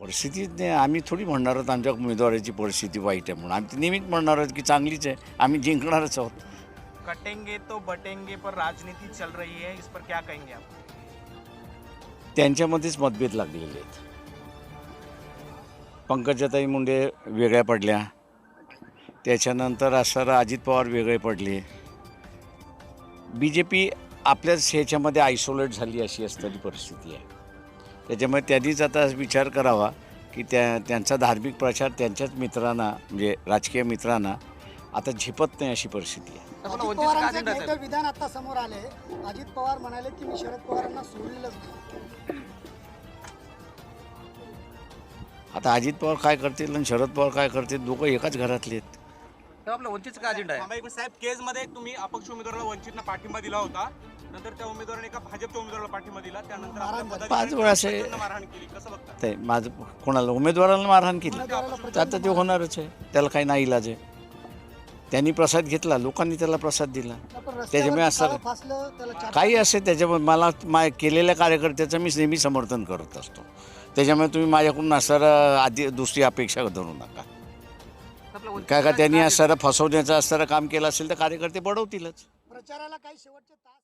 परिस्थिती नाही आम्ही थोडी म्हणणार आहोत आमच्या उमेदवाराची परिस्थिती वाईट आहे म्हणून. आम्ही नेहमीच म्हणणार आहोत की चांगलीच आहे. आम्ही जिंकणारच आहोत. कटेंगे तो बटेंगे पर राजनीति चल रही है. इस पर क्या कहेंगे आप? त्यांच्यामध्येच मतभेद लागलेले आहेत. पंकजाताई मुंडे वेगळ्या पडल्या. त्याच्यानंतर असं अजित पवार वेगळे पडले. बी जे पी आपल्याच ह्याच्यामध्ये आयसोलेट झाली अशी असणारी परिस्थिती आहे. त्याच्यामुळे त्यांनीच आता विचार करावा की त्या त्यांचा धार्मिक प्रचार त्यांच्याच मित्रांना म्हणजे राजकीय मित्रांना आता झेपत नाही अशी परिस्थिती आहे. अजित पवारांचं एक मोठं विधान आता समोर आले अजित पवार म्हणाले की मी शरद पवारांना सोडलेलंच नाही. आता अजित पवार काय करतील आणि शरद पवार काय करतील? दोघं एकाच घरातले आहेत. तेव्हा आपला वंचितचा काय अजेंडा आहे? थांबा साहेब केजमध्ये तुम्ही अपक्ष उमेदवाराला वंचितनं पाठिंबा दिला होता. नंतर त्या उमेदवाराने एका भाजपच्या उमेदवाराला पाठिंबा दिला. त्यानंतर आपल्या. पाच वेळा असे- मारहाण केली. कसं बघता? ते माझं कोणाला उमेदवाराला मारहाण केली. तर आता ते होणारच आहे. त्याला काही नाही इलाज आहे. त्यांनी प्रसाद घेतला. लोकांनी त्याला प्रसाद दिला. त्याच्यामुळे असं- काळं फासलं त्याला चार काही असे त्याच्यामुळे मला मा केलेल्या कार्यकर्त्याचं मी नेहमी समर्थन करत असतो. त्याच्यामुळे तुम्ही माझ्याकडून असणारं आधी दुसरी अपेक्षा धरू नका. काय का त्यांनी अजेंडा असणारं फसवण्याचं असणारं काम केलं असेल तर कार्यकर्ते बडवतीलच. प्रचाराला काही शेवटचे तास